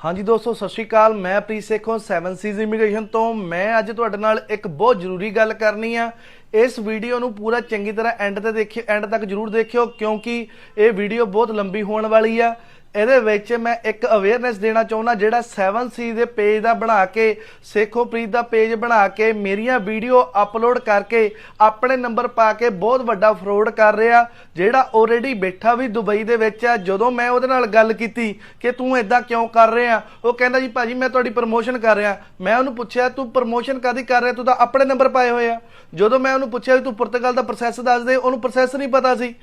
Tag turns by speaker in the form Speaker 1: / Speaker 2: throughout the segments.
Speaker 1: ਹਾਂਜੀ ਦੋਸਤੋ, ਸਤਿ ਸ਼੍ਰੀ ਅਕਾਲ। ਮੈਂ ਪ੍ਰੀਤ ਸੇਖੋਂ 7 ਸੀਜ਼ ਇਮੀਗ੍ਰੇਸ਼ਨ ਤੋਂ। ਮੈਂ ਅੱਜ ਤੁਹਾਡੇ ਨਾਲ ਇੱਕ ਬਹੁਤ ਜ਼ਰੂਰੀ ਗੱਲ ਕਰਨੀ ਆ। ਇਸ ਵੀਡੀਓ ਨੂੰ ਪੂਰਾ ਚੰਗੀ ਤਰ੍ਹਾਂ ਐਂਡ ਤੇ ਦੇਖਿਓ ਐਂਡ ਤੱਕ ਜਰੂਰ ਦੇਖਿਓ, ਕਿਉਂਕਿ ਇਹ ਵੀਡੀਓ ਬਹੁਤ ਲੰਬੀ ਹੋਣ ਵਾਲੀ ਆ। ਇਹਦੇ ਵਿੱਚ ਮੈਂ ਇੱਕ ਅਵੇਅਰਨੈਸ ਦੇਣਾ ਚਾਹੁੰਦਾ ਜਿਹੜਾ 7C ਦੇ ਪੇਜ ਦਾ ਬਣਾ ਕੇ ਸੇਖੋਪ੍ਰੀਤ ਦਾ ਪੇਜ ਬਣਾ ਕੇ, ਮੇਰੀਆਂ ਵੀਡੀਓ ਅਪਲੋਡ ਕਰਕੇ ਆਪਣੇ ਨੰਬਰ ਪਾ ਕੇ ਬਹੁਤ ਵੱਡਾ ਫਰੋਡ ਕਰ ਰਿਹਾ, ਜਿਹੜਾ ਆਲਰੇਡੀ ਬੈਠਾ ਵੀ ਦੁਬਈ ਦੇ ਵਿੱਚ ਆ। ਜਦੋਂ ਮੈਂ ਉਹਦੇ ਨਾਲ ਗੱਲ ਕੀਤੀ ਕਿ ਤੂੰ ਇਦਾਂ ਕਿਉਂ ਕਰ ਰਿਹਾ, ਉਹ ਕਹਿੰਦਾ ਜੀ, ਭਾਜੀ, ਮੈਂ ਤੁਹਾਡੀ ਪ੍ਰਮੋਸ਼ਨ ਕਰ ਰਿਹਾ। ਮੈਂ ਉਹਨੂੰ ਪੁੱਛਿਆ, ਤੂੰ ਪ੍ਰਮੋਸ਼ਨ ਕਾਦੀ ਕਰ ਰਿਹਾ? ਤੂੰ ਤਾਂ ਆਪਣੇ ਨੰਬਰ ਪਾਏ ਹੋਏ ਆ। ਜਦੋਂ ਮੈਂ ਉਹਨੂੰ ਪੁੱਛਿਆ ਵੀ ਤੂੰ ਪੁਰਤਗਾਲ ਦਾ ਪ੍ਰੋਸੈਸ ਦੱਸ ਦੇ, ਉਹਨੂੰ ਪ੍ਰੋਸੈਸ ਨਹੀਂ ਪਤਾ ਸੀ।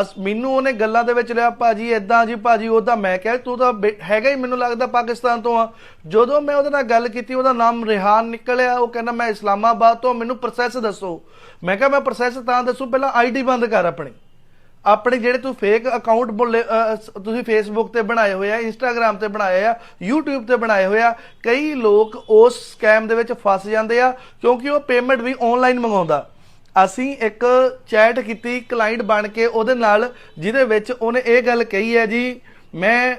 Speaker 1: ਅਸ ਮੈਨੂੰ ਉਹਨੇ ਗੱਲਾਂ ਦੇ ਵਿੱਚ ਲਿਆ ਭਾਜੀ ਇਦਾਂ ਜੀ ਭਾਜੀ ਉਹਦਾ ਮੈਂ ਕਿਹਾ ਤੂੰ ਤਾਂ ਬੇ- ਹੈਗਾ ਹੀ ਮੈਨੂੰ ਲੱਗਦਾ ਪਾਕਿਸਤਾਨ ਤੋਂ ਆ। ਜਦੋਂ ਮੈਂ ਉਹਦੇ ਨਾਲ ਗੱਲ ਕੀਤੀ ਉਹਦਾ ਨਾਮ ਰਿਹਾਨ ਨਿਕਲਿਆ ਉਹ ਕਹਿੰਦਾ ਮੈਂ ਇਸਲਾਮਾਬਾਦ ਤੋਂ ਮੈਨੂੰ ਪ੍ਰੋਸੈਸ ਦੱਸੋ। ਮੈਂ ਕਿਹਾ ਮੈਂ ਪ੍ਰੋਸੈਸ ਤਾਂ ਦੱਸੂ ਪਹਿਲਾਂ ਆਈਡੀ ਬੰਦ ਕਰ ਆਪਣੀ। ਆਪਣੇ ਜਿਹੜੇ ਤੂੰ ਫੇਕ ਅਕਾਊਂਟ ਬੋਲੇ ਅਹ, ਸ- ਤੁਸੀਂ ਫੇਸਬੁੱਕ ਤੇ ਬਣਾਏ ਹੋਏ ਆ ਇੰਸਟਾਗ੍ਰam ਤੇ ਬਣਾਏ ਆ YouTube ਤੇ ਬਣਾਏ ਹੋਏ ਆ ਕਈ ਲੋਕ ਉਸ ਸਕੈਮ ਦੇ ਵਿੱਚ ਫਸ ਜਾਂਦੇ ਆ ਕਿਉਂਕਿ ਉਹ ਪੇਮੈਂਟ ਵੀ ਆਨਲਾਈਨ ਮੰਗਾਉਂਦਾ। ਅਸੀਂ ਇੱਕ ਚੈਟ ਕੀਤੀ ਕਲਾਇੰਟ ਬਣ ਕੇ ਉਹਦੇ ਨਾਲ, ਜਿਹਦੇ ਵਿੱਚ ਉਹਨੇ ਇਹ ਗੱਲ ਕਹੀ ਹੈ ਜੀ, ਮੈਂ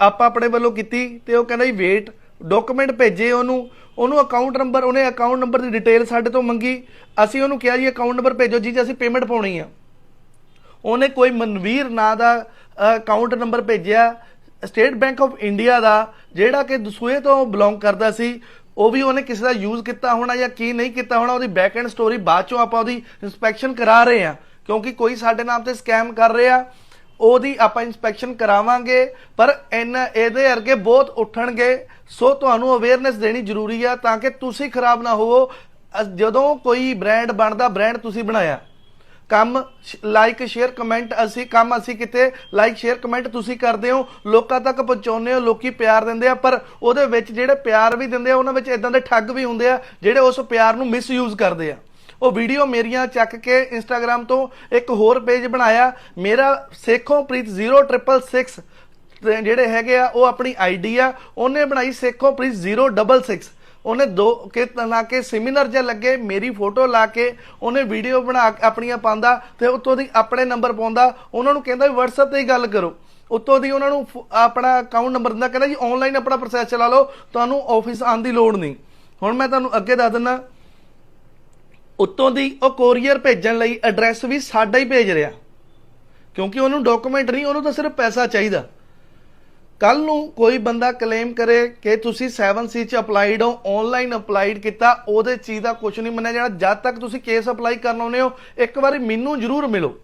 Speaker 1: ਆਪਾਂ ਆਪਣੇ ਵੱਲੋਂ ਕੀਤੀ ਤੇ ਉਹ ਕਹਿੰਦਾ ਜੀ ਵੇਟ ਡਾਕੂਮੈਂਟ ਭੇਜੇ ਉਹਨੂੰ। ਉਹਨੂੰ ਅਕਾਊਂਟ ਨੰਬਰ ਉਹਨੇ ਅਕਾਊਂਟ ਨੰਬਰ ਦੀ ਡਿਟੇਲ ਸਾਡੇ ਤੋਂ ਮੰਗੀ। ਅਸੀਂ ਉਹਨੂੰ ਕਿਹਾ ਜੀ ਅਕਾਊਂਟ ਨੰਬਰ ਭੇਜੋ ਜੀ ਅਸੀਂ ਪੇਮੈਂਟ ਪਾਉਣੀ ਆ। ਉਹਨੇ ਕੋਈ ਮਨਵੀਰ ਨਾਂ ਦਾ ਅਕਾਊਂਟ ਨੰਬਰ ਭੇਜਿਆ ਸਟੇਟ ਬੈਂਕ ਆਫ ਇੰਡੀਆ ਦਾ, ਜਿਹੜਾ ਕਿ ਦਸੂਏ ਤੋਂ ਬਿਲੋਂਗ ਕਰਦਾ ਸੀ। ਉਹ ਵੀ ਉਹਨੇ ਕਿਸੇ ਦਾ ਯੂਜ਼ ਕੀਤਾ ਹੋਣਾ ਜਾਂ ਕੀ ਨਹੀਂ ਕੀਤਾ ਹੋਣਾ, ਉਹਦੀ ਬੈਕ ਐਂਡ ਸਟੋਰੀ ਬਾਅਦ ਚੋਂ ਆਪਾਂ ਉਹਦੀ ਇਨਸਪੈਕਸ਼ਨ ਕਰਾ ਰਹੇ ਹਾਂ। ਕਿਉਂਕਿ ਕੋਈ ਸਾਡੇ ਨਾਮ ਤੇ ਸਕੈਮ ਕਰ ਰਿਹਾ, ਉਹਦੀ ਆਪਾਂ ਇਨਸਪੈਕਸ਼ਨ ਕਰਾਵਾਂਗੇ, ਪਰ ਇਹਨਾਂ ਇਹਦੇ ਅਰਗੇ ਬਹੁਤ ਉੱਠਣਗੇ। ਸੋ ਤੁਹਾਨੂੰ ਅਵੇਅਰਨੈਸ ਦੇਣੀ ਜ਼ਰੂਰੀ ਆ ਤਾਂ ਕਿ ਤੁਸੀਂ ਖਰਾਬ ਨਾ ਹੋਵੋ। ਅ- ਜਦੋਂ ਕੋਈ ਬ੍ਰਾਂਡ ਬਣਦਾ ਬ੍ਰਾਂਡ ਤੁਸੀਂ ਬਣਾਇਆ। ਕੰਮ ਲਾਈਕ ਸ਼ੇਅਰ ਕਮੈਂਟ ਅਸੀਂ ਕੰਮ, ਅਸੀਂ ਕਿਤੇ ਲਾਈਕ ਸ਼ੇਅਰ ਕਮੈਂਟ ਤੁਸੀਂ ਕਰਦੇ ਹੋ, ਲੋਕਾਂ ਤੱਕ ਪਹੁੰਚਾਉਂਦੇ ਹੋ, ਲੋਕੀ ਪਿਆਰ ਦਿੰਦੇ ਆ, ਪਰ ਉਹਦੇ ਵਿੱਚ ਜਿਹੜੇ ਪਿਆਰ ਵੀ ਦਿੰਦੇ ਆ, ਉਹਨਾਂ ਵਿੱਚ ਇਦਾਂ ਦੇ ਠੱਗ ਵੀ ਹੁੰਦੇ ਆ, ਜਿਹੜੇ ਉਸ ਪਿਆਰ ਨੂੰ ਮਿਸਯੂਜ਼ ਕਰਦੇ ਆ। ਉਹ ਵੀਡੀਓ ਮੇਰੀਆਂ ਚੱਕ ਕੇ ਇੰਸਟਾਗ੍ਰam ਤੋਂ ਇੱਕ ਹੋਰ ਪੇਜ ਬਣਾਇਆ। ਮੇਰਾ ਸੇਖੋਂ ਪ੍ਰੀਤ 0666 ਤੇ ਜਿਹੜੇ ਹੈਗੇ ਆ, ਉਹ ਆਪਣੀ ਆਈਡੀ ਆ। ਉਹਨੇ ਬਣਾਈ ਸੇਖੋਂ ਪ੍ਰੀਤ 066 ਉਹਨੇ ਦੋ ਕਿ ਲਾ ਕੇ ਸੈਮੀਨਾਰ ਜੇ ਲੱਗੇ, ਮੇਰੀ ਫੋਟੋ ਲਾ ਕੇ, ਉਹਨੇ ਵੀਡੀਓ ਬਣਾ ਕੇ ਆਪਣੀਆਂ ਪਾਉਂਦਾ ਤੇ ਉੱਤੋਂ ਦੀ ਆਪਣੇ ਨੰਬਰ ਪਾਉਂਦਾ। ਉਹਨਾਂ ਨੂੰ ਕਹਿੰਦਾ ਵੀ WhatsApp ਤੇ ਹੀ ਗੱਲ ਕਰੋ। ਉੱਤੋਂ ਦੀ ਉਹਨਾਂ ਨੂੰ ਫ- ਆਪਣਾ ਅਕਾਊਂਟ ਨੰਬਰ ਦਿੰਦਾ, ਕਹਿੰਦਾ ਜੀ ਆਨਲਾਈਨ ਆਪਣਾ ਪ੍ਰੋਸੈਸ ਚਲਾ ਲਓ, ਤੁਹਾਨੂੰ ਆਫਿਸ ਆਉਣ ਦੀ ਲੋੜ ਨਹੀਂ। ਹੁਣ ਮੈਂ ਤੁਹਾਨੂੰ ਅੱਗੇ ਦੱਸ ਦਿੰਦਾ, ਉੱਤੋਂ ਦੀ ਉਹ ਕੋਰੀਅਰ ਭੇਜਣ ਲਈ ਐਡਰੈਸ ਵੀ ਸਾਡਾ ਹੀ ਭੇਜ ਰਿਹਾ। ਕਿਉਂਕਿ ਉਹਨੂੰ ਡਾਕੂਮੈਂਟ ਨਹੀਂ, ਉਹਨੂੰ ਤਾਂ ਸਿਰਫ ਪੈਸਾ ਚਾਹੀਦਾ। ਕੱਲ ਨੂੰ ਕੋਈ ਬੰਦਾ ਕਲੇਮ ਕਰੇ ਕਿ ਤੁਸੀਂ 7C ਚ ਅਪਲਾਈਡ ਹੋ ਆਨਲਾਈਨ ਅਪਲਾਈਡ ਕੀਤਾ, ਉਹਦੇ ਚੀਜ਼ ਦਾ ਕੁਝ ਨਹੀਂ ਮੰਨਿਆ ਜਾਣਾ। ਜਦ ਤੱਕ ਤੁਸੀਂ ਕੇਸ ਅਪਲਾਈ ਕਰਨ ਆਉਂਦੇ ਹੋ, ਇੱਕ ਵਾਰੀ ਮੈਨੂੰ ਜ਼ਰੂਰ ਮਿਲੋ।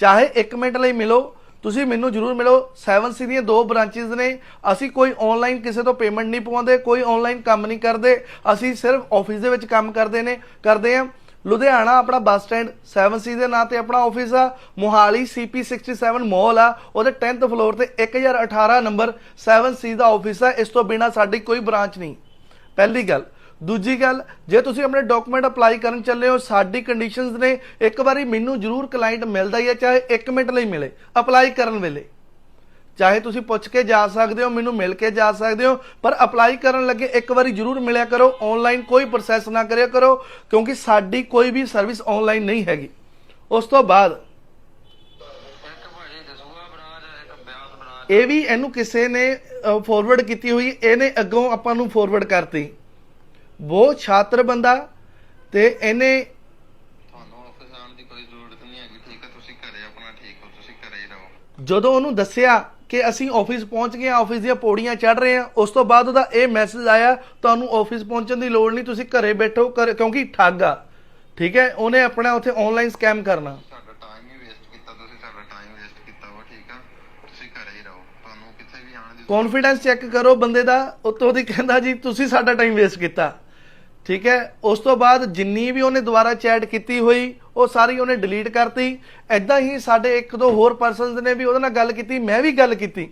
Speaker 1: ਚਾਹੇ 1 ਮਿੰਟ ਲਈ ਮਿਲੋ, ਤੁਸੀਂ ਮੈਨੂੰ ਜ਼ਰੂਰ ਮਿਲੋ। 7C ਦੀਆਂ ਦੋ ਬ੍ਰਾਂਚੇਸ ਨੇ। ਅਸੀਂ ਕੋਈ ਆਨਲਾਈਨ ਕਿਸੇ ਤੋਂ ਪੇਮੈਂਟ ਨਹੀਂ ਪਵਾਉਂਦੇ, ਕੋਈ ਆਨਲਾਈਨ ਕੰਮ ਨਹੀਂ ਕਰਦੇ। ਅਸੀਂ ਸਿਰਫ ਆਫਿਸ ਦੇ ਵਿੱਚ ਕੰਮ ਕਰਦੇ ਨੇ, ਕਰਦੇ ਆ ਲੁਧਿਆਣਾ ਆਪਣਾ ਬੱਸ ਸਟੈਂਡ 7C ਦੇ ਨਾਂ ਤੇ ਆਪਣਾ ਆਫਿਸ ਆ, ਮੋਹਾਲੀ CP67 ਮਾਲ ਆ, ਉਹਦੇ 10th ਫਲੋਰ ਤੇ 1018 ਨੰਬਰ 7C ਦਾ ਆਫਿਸ ਆ, ਇਸ ਤੋਂ ਬਿਨਾ ਸਾਡੀ ਕੋਈ ਬ੍ਰਾਂਚ ਨਹੀਂ। ਪਹਿਲੀ ਗੱਲ। ਦੂਜੀ ਗੱਲ, ਜੇ ਤੁਸੀਂ ਆਪਣੇ ਡਾਕੂਮੈਂਟ ਅਪਲਾਈ ਕਰਨ ਚੱਲੇ ਹੋ, ਸਾਡੀ ਕੰਡੀਸ਼ਨਸ ਨੇ ਇੱਕ ਵਾਰੀ ਮੈਨੂੰ ਜ਼ਰੂਰ ਕਲਾਇੰਟ ਮਿਲਦਾ ਹੀ ਹੈ ਚਾਹੇ 1 ਮਿੰਟ ਲਈ ਮਿਲੇ ਅਪਲਾਈ ਕਰਨ ਵੇਲੇ। ਚਾਹੇ ਤੁਸੀਂ ਪੁੱਛ ਕੇ ਜਾ ਸਕਦੇ ਹੋ ਮੈਨੂੰ ਮਿਲ ਕੇ ਜਾ ਸਕਦੇ ਹੋ ਪਰ ਅਪਲਾਈ ਕਰਨ ਲੱਗੇ ਇੱਕ ਵਾਰੀ ਜ਼ਰੂਰ ਮਿਲਿਆ ਕਰੋ ਆਨਲਾਈਨ ਕੋਈ ਪ੍ਰੋਸੈਸ ਨਾ ਕਰਿਆ ਕਰੋ ਕਿਉਂਕਿ ਸਾਡੀ ਕੋਈ ਵੀ ਸਰਵਿਸ ਆਨਲਾਈਨ ਨਹੀਂ ਹੈਗੀ। ਉਸ ਤੋਂ ਬਾਅਦ ਇਹ ਵੀ ਇਹਨੂੰ ਕਿਸੇ ਨੇ ਫਾਰਵਰਡ ਕੀਤੀ ਹੋਈ ਇਹਨੇ ਅੱਗੋਂ ਆਪਾਂ ਨੂੰ ਫਾਰਵਰਡ ਕਰਤੀ। ਬਹੁਤ ਛਾਤਰ ਬੰਦਾ ਤੇ ਇਹਨੇ
Speaker 2: ਤੁਹਾਨੂੰ ਆਫਿਸ ਆਉਣ ਦੀ ਕੋਈ ਜ਼ਰੂਰਤ ਨਹੀਂ ਹੈਗੀ ਠੀਕ ਹੈ ਤੁਸੀਂ ਘਰੇ ਆਪਣਾ ਠੀਕ ਹੋ ਤੁਸੀਂ ਘਰੇ ਹੀ ਰਹੋ।
Speaker 1: ਜਦੋਂ ਉਹਨੂੰ ਦੱਸਿਆ ਕਿ ਅਸੀਂ ਆਫਿਸ ਪਹੁੰਚ ਗਏ ਹਾਂ ਆਫਿਸ ਦੀਆਂ ਪੌੜੀਆਂ ਚੜ ਰਹੇ ਹਾਂ। ਉਸ ਤੋਂ ਬਾਅਦ ਉਹਦਾ ਇਹ ਮੈਸੇਜ ਆਇਆ ਤੁਹਾਨੂੰ ਆਫਿਸ ਪਹੁੰਚਣ ਦੀ ਲੋੜ ਨਹੀਂ ਤੁਸੀਂ ਘਰੇ ਬੈਠੋ ਕਿਉਂਕਿ ਠੱਗ ਆ। ਠੀਕ ਹੈ? ਉਹਨੇ ਆਪਣਾ ਉੱਥੇ ਆਨਲਾਈਨ ਸਕੈਮ ਕਰਨਾ।
Speaker 2: ਸਾਡਾ ਟਾਈਮ ਹੀ ਵੇਸਟ ਕੀਤਾ ਤੁਸੀਂ ਸਾਡਾ ਟਾਈਮ ਵੇਸਟ ਕੀਤਾ ਵਾ ਠੀਕ ਆ। ਤੁਸੀਂ ਘਰੇ ਹੀ ਰਹੋ ਤੁਹਾਨੂੰ ਕਿਤੇ ਵੀ ਆਉਣ ਦੀ
Speaker 1: ਕੌਨਫੀਡੈਂਸ ਚੈੱਕ ਕਰੋ ਬੰਦੇ ਦਾ। ਉੱਤੋਂ ਦੀ ਕਹਿੰਦਾ ਜੀ ਤੁਸੀਂ ਸਾਡਾ ਟਾਈਮ ਵੇਸਟ ਕੀਤਾ। ਠੀਕ ਹੈ? ਉਸ ਤੋਂ ਬਾਅਦ ਜਿੰਨੀ ਵੀ ਉਹਨੇ ਦੁਬਾਰਾ ਚੈਟ ਕੀਤੀ ਹੋਈ, ਉਹ ਸਾਰੀ ਉਹਨੇ ਡਿਲੀਟ ਕਰਤੀ। ਐਦਾਂ ਹੀ ਸਾਡੇ ਇੱਕ ਦੋ ਹੋਰ ਪਰਸਨਸ ਨੇ ਵੀ ਉਹਦੇ ਨਾਲ ਗੱਲ ਕੀਤੀ, ਮੈਂ ਵੀ ਗੱਲ ਕੀਤੀ।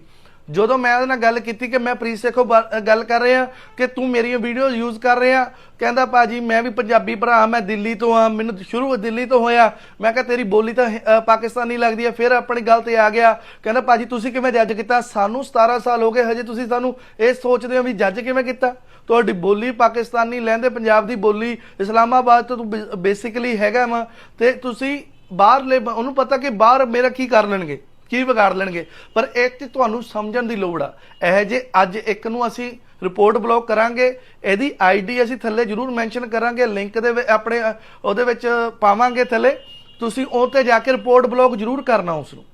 Speaker 1: ਜਦੋਂ ਮੈਂ ਉਹਦੇ ਨਾਲ ਗੱਲ ਕੀਤੀ ਕਿ ਮੈਂ ਪ੍ਰੀਤ ਸੇਖੋ ਬਾ- ਗੱਲ ਕਰ ਰਿਹਾ ਕਿ ਤੂੰ ਮੇਰੀਆਂ ਵੀਡੀਓਜ਼ ਯੂਜ਼ ਕਰ ਰਿਹਾ, ਕਹਿੰਦਾ ਭਾਜੀ ਮੈਂ ਵੀ ਪੰਜਾਬੀ ਭਰਾ ਮੈਂ ਦਿੱਲੀ ਤੋਂ ਆ ਮੈਨੂੰ ਸ਼ੁਰੂ ਦਿੱਲੀ ਤੋਂ ਹੋਇਆ। ਮੈਂ ਕਿਹਾ ਤੇਰੀ ਬੋਲੀ ਤਾਂ ਪਾਕਿਸਤਾਨੀ ਲੱਗਦੀ ਹੈ, ਫਿਰ ਆਪਣੀ ਗੱਲ ਤੇ ਆ ਗਿਆ। ਕਹਿੰਦਾ ਭਾਜੀ ਤੁਸੀਂ ਕਿਵੇਂ ਜੱਜ ਕੀਤਾ? ਸਾਨੂੰ 17 ਸਾਲ ਹੋ ਗਏ, ਹਜੇ ਤੁਸੀਂ ਸਾਨੂੰ ਇਹ ਸੋਚਦੇ ਹੋ ਵੀ ਜੱਜ ਕਿਵੇਂ ਕੀਤਾ? ਤੁਹਾਡੀ ਬੋਲੀ ਪਾਕਿਸਤਾਨੀ, ਲਹਿੰਦੇ ਪੰਜਾਬ ਦੀ ਬੋਲੀ ਇਸਲਾਮਾਬਾਦ ਤੋਂ ਤੂੰ ਬੇਸਿਕਲੀ ਹੈਗਾ ਵਾ ਤੇ ਤੁਸੀਂ ਬਾਹਰਲੇ ਉਹਨੂੰ ਪਤਾ ਕਿ ਬਾਹਰ ਮੇਰਾ ਕੀ ਕਰ ਲੈਣਗੇ, ਕੀ ਵਿਗਾੜ ਲੈਣਗੇ, ਪਰ ਇਹ ਤੇ ਤੁਹਾਨੂੰ ਸਮਝਣ ਦੀ ਲੋੜ ਆ। ਇਹ ਜੇ ਅੱਜ ਇੱਕ ਨੂੰ ਅਸੀਂ ਰਿਪੋਰਟ ਬਲੌਕ ਕਰਾਂਗੇ, ਇਹਦੀ ਆਈਡੀ ਅਸੀਂ ਥੱਲੇ ਜਰੂਰ ਮੈਂਸ਼ਨ ਕਰਾਂਗੇ, ਲਿੰਕ ਦੇ ਆਪਣੇ, ਉਹਦੇ ਵਿੱਚ ਪਾਵਾਂਗੇ ਥੱਲੇ, ਤੁਸੀਂ ਉਹ ਤੇ ਜਾ ਕੇ ਰਿਪੋਰਟ ਬਲੌਕ ਜਰੂਰ ਕਰਨਾ ਉਸ ਨੂੰ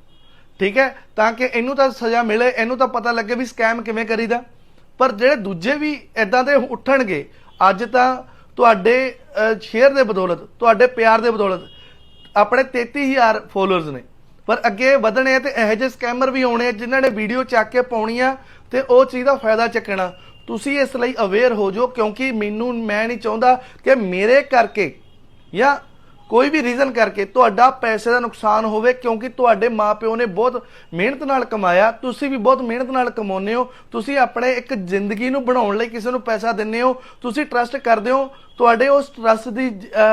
Speaker 1: ਠੀਕ ਹੈ? ਤਾਂ ਕਿ ਇਹਨੂੰ ਤਾਂ ਸਜ਼ਾ ਮਿਲੇ, ਇਹਨੂੰ ਤਾਂ ਪਤਾ ਲੱਗੇ ਵੀ ਸਕੈਮ ਕਿਵੇਂ ਕਰੀਦਾ। ਪਰ ਜਿਹੜੇ ਦੂਜੇ ਵੀ ਇਦਾਂ ਦੇ ਉੱਠਣਗੇ, ਅੱਜ ਤਾਂ ਤੁਹਾਡੇ ਸ਼ੇਅਰ ਦੇ ਬਦੌਲਤ, ਤੁਹਾਡੇ ਪਿਆਰ ਦੇ ਬਦੌਲਤ ਆਪਣੇ 33000 ਫੋਲੋਅਰਸ ਨੇ। ਪਰ ਅੱਗੇ ਵਧਣੇ ਆ ਤੇ ਇਹੋ ਜਿਹੇ ਸਕੈਮਰ ਵੀ ਆਉਣੇ ਆ ਜਿਨ੍ਹਾਂ ਨੇ ਵੀਡੀਓ ਚੱਕ ਕੇ ਪਾਉਣੀ ਆ ਤੇ ਉਹ ਚੀਜ਼ ਦਾ ਫਾਇਦਾ ਚੱਕਣਾ। ਤੁਸੀਂ ਇਸ ਲਈ ਅਵੇਅਰ ਹੋ ਜਾਓ ਕਿਉਂਕਿ ਮੈਨੂੰ, ਮੈਂ ਨਹੀਂ ਚਾਹੁੰਦਾ ਕਿ ਮੇਰੇ ਕਰਕੇ ਜਾਂ ਕੋਈ ਵੀ ਰੀਜ਼ਨ ਕਰਕੇ ਤੁਹਾਡਾ ਪੈਸੇ ਦਾ ਨੁਕਸਾਨ ਹੋਵੇ, ਕਿਉਂਕਿ ਤੁਹਾਡੇ ਮਾਪਿਓ ਨੇ ਬਹੁਤ ਮਿਹਨਤ ਨਾਲ ਕਮਾਇਆ, ਤੁਸੀਂ ਵੀ ਬਹੁਤ ਮਿਹਨਤ ਨਾਲ ਕਮਾਉਂਦੇ ਹੋ, ਤੁਸੀਂ ਆਪਣੇ ਇੱਕ ਜ਼ਿੰਦਗੀ ਨੂੰ ਬਣਾਉਣ ਲਈ ਕਿਸੇ ਨੂੰ ਪੈਸਾ ਦਿੰਦੇ ਹੋ, ਤੁਸੀਂ ਟਰਸਟ ਕਰਦੇ ਹੋ, ਤੁਹਾਡੇ ਉਸ ਟਰਸਟ ਦੀ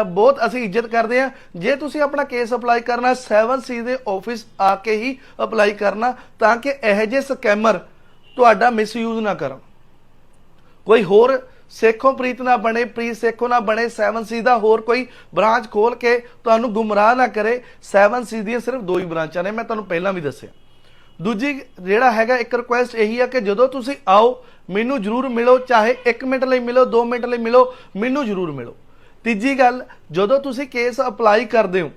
Speaker 1: ਬਹੁਤ ਅਸੀਂ ਇੱਜ਼ਤ ਕਰਦੇ ਹਾਂ। ਜੇ ਤੁਸੀਂ ਆਪਣਾ ਕੇਸ ਅਪਲਾਈ ਕਰਨਾ 7C ਦੇ ਆਫਿਸ ਆ ਕੇ ਹੀ ਅਪਲਾਈ ਕਰਨਾ, ਤਾਂ ਕਿ ਇਹੋ ਜਿਹੇ ਸਕੈਮਰ ਤੁਹਾਡਾ ਮਿਸਯੂਜ਼ ਨਾ ਕਰਨ। ਕੋਈ ਹੋਰ ਸੇਖੋਂ ਪ੍ਰੀਤ ਨਾ ਬਣੇ, ਪ੍ਰੀਤ ਸੇਖੋਂ ਨਾ ਬਣੇ 7C ਦਾ ਹੋਰ ਕੋਈ ਬ੍ਰਾਂਚ ਖੋਲ ਕੇ ਤੁਹਾਨੂੰ ਗੁੰਮਰਾਹ ਨਾ ਕਰੇ। 7C ਦੀਆਂ ਸਿਰਫ ਦੋ ਹੀ ਬ੍ਰਾਂਚਾਂ ਨੇ, ਮੈਂ ਤੁਹਾਨੂੰ ਪਹਿਲਾਂ ਵੀ ਦੱਸਿਆ। ਦੂਜੀ ਜਿਹੜਾ ਹੈਗਾ, ਇੱਕ ਰਿਕੁਐਸਟ ਇਹੀ ਆ ਕਿ ਜਦੋਂ ਤੁਸੀਂ ਆਓ, ਮੈਨੂੰ ਜਰੂਰ ਮਿਲੋ, ਚਾਹੇ 1 ਮਿੰਟ ਲਈ ਮਿਲੋ 2 ਮਿੰਟ ਲਈ ਮਿਲੋ, ਮੈਨੂੰ ਜਰੂਰ ਮਿਲੋ। ਤੀਜੀ ਗੱਲ, ਜਦੋਂ ਤੁਸੀਂ ਕੇਸ ਅਪਲਾਈ ਕਰਦੇ ਹੋ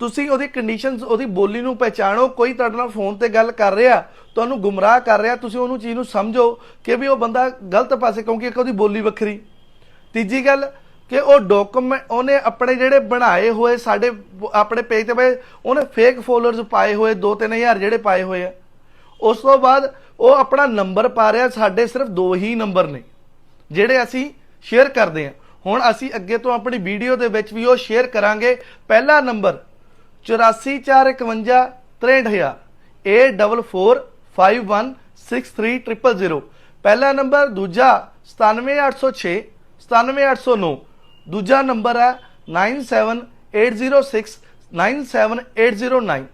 Speaker 1: ਤੁਸੀਂ ਉਹਦੀ ਕੰਡੀਸ਼ਨਸ ਉਹਦੀ ਬੋਲੀ ਨੂੰ ਪਹਿਚਾਣੋ, ਕੋਈ ਤੁਹਾਡੇ ਨਾਲ ਫੋਨ ਤੇ ਗੱਲ ਕਰ ਰਿਹਾ, ਤੁਹਾਨੂੰ ਗੁੰਮਰਾਹ ਕਰ ਰਿਹਾ, ਤੁਸੀਂ ਉਹਨੂੰ ਚੀਜ਼ ਨੂੰ ਸਮਝੋ ਕਿ ਵੀ ਉਹ ਬੰਦਾ ਗਲਤ ਪਾਸੇ, ਕਿਉਂਕਿ ਇੱਕ ਉਹਦੀ ਬੋਲੀ ਵੱਖਰੀ। ਤੀਜੀ ਗੱਲ ਕਿ ਉਹ ਡਾਕੂਮੈਂਟ ਉਹਨੇ ਆਪਣੇ ਜਿਹੜੇ ਬਣਾਏ ਹੋਏ ਸਾਡੇ, ਆਪਣੇ ਪੇਜ ਤੇ ਪਏ, ਉਹਨੇ ਫੇਕ ਫੋਲੋਅਰਸ ਪਾਏ ਹੋਏ 2-3000 ਜਿਹੜੇ ਪਾਏ ਹੋਏ ਆ। ਉਸ ਤੋਂ ਬਾਅਦ ਉਹ ਆਪਣਾ ਨੰਬਰ ਪਾ ਰਿਹਾ, ਸਾਡੇ ਸਿਰਫ ਦੋ ਹੀ ਨੰਬਰ ਨੇ, ਜਿਹੜੇ ਅਸੀਂ ਸ਼ੇਅਰ ਕਰਦੇ ਹਾਂ ਹੁਣ ਅਸੀਂ ਅੱਗੇ ਤੋਂ ਆਪਣੀ ਵੀਡੀਓ ਦੇ ਵਿੱਚ ਵੀ ਉਹ ਸ਼ੇਅਰ ਕਰਾਂਗੇ, ਪਹਿਲਾ ਨੰਬਰ 8451 63000 8445163000 ਪਹਿਲਾ ਨੰਬਰ, ਦੂਜਾ 97806 97809 ਦੂਜਾ ਨੰਬਰ ਹੈ 97806 97809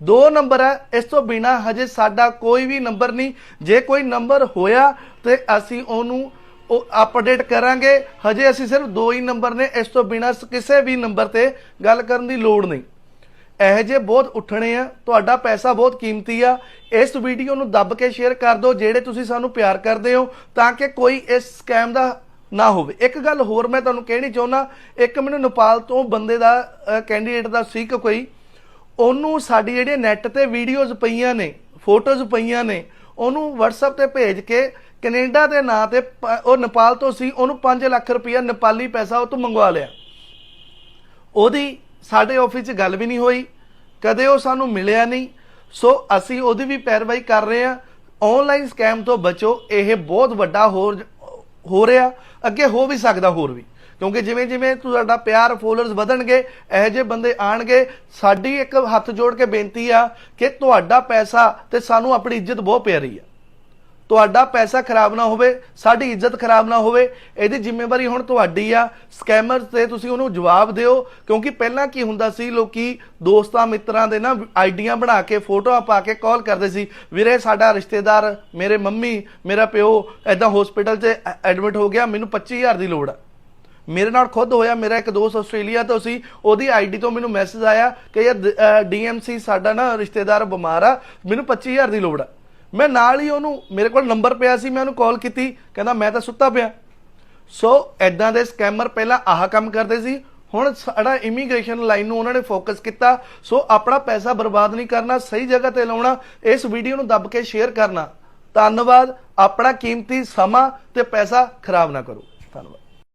Speaker 1: ਦੋ ਨੰਬਰ ਹੈ, ਇਸ ਤੋਂ ਬਿਨਾ ਹਜੇ ਸਾਡਾ ਕੋਈ ਵੀ ਨੰਬਰ ਨਹੀਂ। ਜੇ ਕੋਈ ਨੰਬਰ ਹੋਇਆ ਤੇ ਅਸੀਂ ਉਹਨੂੰ ਉਹ ਅਪਡੇਟ ਕਰਾਂਗੇ। ਹਜੇ ਅਸੀਂ ਸਿਰਫ ਦੋ ਹੀ ਨੰਬਰ ਨੇ, ਇਸ ਤੋਂ ਬਿਨਾ ਕਿਸੇ ਵੀ ਨੰਬਰ ਤੇ ਗੱਲ ਕਰਨ ਦੀ ਲੋੜ ਨਹੀਂ। ਇਹੋ ਜਿਹੇ ਬਹੁਤ ਉੱਠਣੇ ਆ, ਤੁਹਾਡਾ ਪੈਸਾ ਬਹੁਤ ਕੀਮਤੀ ਆ, ਇਸ ਵੀਡੀਓ ਨੂੰ ਦੱਬ ਕੇ ਸ਼ੇਅਰ ਕਰ ਦਿਓ, ਜਿਹੜੇ ਤੁਸੀਂ ਸਾਨੂੰ ਪਿਆਰ ਕਰਦੇ ਹੋ, ਤਾਂ ਕਿ ਕੋਈ ਇਸ ਸਕੈਮ ਦਾ ਨਾ ਹੋਵੇ। ਇੱਕ ਗੱਲ ਹੋਰ ਮੈਂ ਤੁਹਾਨੂੰ ਕਹਿਣੀ ਚਾਹੁੰਦਾ, ਇੱਕ ਮੈਨੂੰ ਨੇਪਾਲ ਤੋਂ ਬੰਦੇ ਦਾ ਕੈਂਡੀਡੇਟ ਦਾ ਸੀ ਕਿ ਕੋਈ, ਉਹਨੂੰ ਸਾਡੀ ਜਿਹੜੀਆਂ ਨੈਟ ਤੇ ਵੀਡੀਓਜ਼ ਪਈਆਂ ਨੇ ਫੋਟੋਜ਼ ਪਈਆਂ ਨੇ, ਉਹਨੂੰ WhatsApp ਤੇ ਭੇਜ ਕੇ ਕੈਨੇਡਾ ਦੇ ਨਾਂ ਤੇ ਪ- ਉਹ ਨੇਪਾਲ ਤੋਂ ਸੀ, ਉਹਨੂੰ 5 ਲੱਖ ਰੁਪਇਆ ਨੇਪਾਲੀ ਪੈਸਾ ਉਹ ਤੋਂ ਮੰਗਵਾ ਲਿਆ। ਉਹਦੀ ਸਾਡੇ ਆਫਿਸ 'ਚ ਗੱਲ ਵੀ ਨਹੀਂ ਹੋਈ, ਕਦੇ ਉਹ ਸਾਨੂੰ ਮਿਲਿਆ ਨਹੀਂ। ਸੋ ਅਸੀਂ ਉਹਦੀ ਵੀ ਪੈਰਵਾਈ ਕਰ ਰਹੇ ਹਾਂ। ਆਨਲਾਈਨ ਸਕੈਮ ਤੋਂ ਬਚੋ, ਇਹ ਬਹੁਤ ਵੱਡਾ ਹੋਰ ਹੋ ਰਿਹਾ। ਅੱਗੇ ਹੋ ਵੀ ਸਕਦਾ ਹੋਰ ਵੀ। ਕਿਉਂਕਿ ਜਿਵੇਂ ਜਿਵੇਂ ਤੁਹਾਡਾ ਪਿਆਰ ਫੋਲੋਅਰਸ ਵਧਣਗੇ, ਇਹੋ ਜਿਹੇ ਬੰਦੇ ਆਣਗੇ। ਸਾਡੀ ਇੱਕ ਹੱਥ ਜੋੜ ਕੇ ਬੇਨਤੀ ਆ ਕਿ ਤੁਹਾਡਾ ਪੈਸਾ ਤੇ ਸਾਨੂੰ ਆਪਣੀ ਇੱਜ਼ਤ ਬਹੁਤ ਪਿਆਰੀ ਆ। ਤੁਹਾਡਾ ਪੈਸਾ ਖਰਾਬ ਨਾ ਹੋਵੇ, ਸਾਡੀ ਇੱਜ਼ਤ ਖਰਾਬ ਨਾ ਹੋਵੇ, ਇਹਦੀ ਜ਼ਿੰਮੇਵਾਰੀ ਹੁਣ ਤੁਹਾਡੀ ਆ। ਸਕੈਮਰ ਤੇ ਤੁਸੀਂ ਉਹਨੂੰ ਜਵਾਬ ਦਿਓ, ਕਿਉਂਕਿ ਪਹਿਲਾਂ ਕੀ ਹੁੰਦਾ ਸੀ, ਲੋਕੀ ਦੋਸਤਾਂ ਮਿੱਤਰਾਂ ਦੇ ਨਾ ਆਈਡੀਆਂ ਬਣਾ ਕੇ, ਫੋਟੋਆਂ ਪਾ ਕੇ ਕਾਲ ਕਰਦੇ ਸੀ, ਵੀਰੇ, ਸਾਡਾ ਰਿਸ਼ਤੇਦਾਰ, ਮੇਰੇ ਮੰਮੀ, ਮੇਰਾ ਪਿਓ ਐਦਾਂ ਹਸਪੀਟਲ 'ਚ ਐਡਮਿਟ ਹੋ ਗਿਆ, ਮੈਨੂੰ 25000 ਦੀ ਲੋੜ ਆ। ਮੇਰੇ ਨਾਲ ਖੁਦ ਹੋਇਆ, ਮੇਰਾ ਇੱਕ ਦੋਸਤ ਆਸਟ੍ਰੇਲੀਆ ਤੋਂ ਸੀ, ਉਹਦੀ ਆਈਡੀ ਤੋਂ ਮੈਨੂੰ ਮੈਸੇਜ ਆਇਆ ਕਿ ਯਾਰ ਡੀਐਮਸੀ ਸਾਡਾ ਨਾ ਰਿਸ਼ਤੇਦਾਰ ਬਿਮਾਰ ਆ, ਮੈਨੂੰ 25000 ਦੀ ਲੋੜ ਆ। ਮੈਂ ਨਾਲ ਹੀ ਉਹਨੂੰ, ਮੇਰੇ ਕੋਲ ਨੰਬਰ ਪਿਆ ਸੀ, ਮੈਂ ਉਹਨੂੰ ਕਾਲ ਕੀਤੀ। ਕਹਿੰਦਾ, ਮੈਂ ਤਾਂ ਸੁੱਤਾ ਪਿਆ। ਸੋ ਐਦਾਂ ਦੇ ਸਕੈਮਰ ਪਹਿਲਾਂ ਆਹ ਕੰਮ ਕਰਦੇ ਸੀ। ਹੁਣ ਸਾਡਾ ਇਮੀਗ੍ਰੇਸ਼ਨ ਲਾਈਨ ਨੂੰ ਉਹਨਾਂ ਨੇ ਫੋਕਸ ਕੀਤਾ। ਸੋ ਆਪਣਾ ਪੈਸਾ ਬਰਬਾਦ ਨਹੀਂ ਕਰਨਾ, ਸਹੀ ਜਗ੍ਹਾ ਤੇ ਲਾਉਣਾ, ਇਸ ਵੀਡੀਓ ਨੂੰ ਦੱਬ ਕੇ ਸ਼ੇਅਰ ਕਰਨਾ। ਧੰਨਵਾਦ, ਆਪਣਾ ਕੀਮਤੀ ਸਮਾਂ ਤੇ ਪੈਸਾ ਖਰਾਬ ਨਾ ਕਰੋ। ਧੰਨਵਾਦ।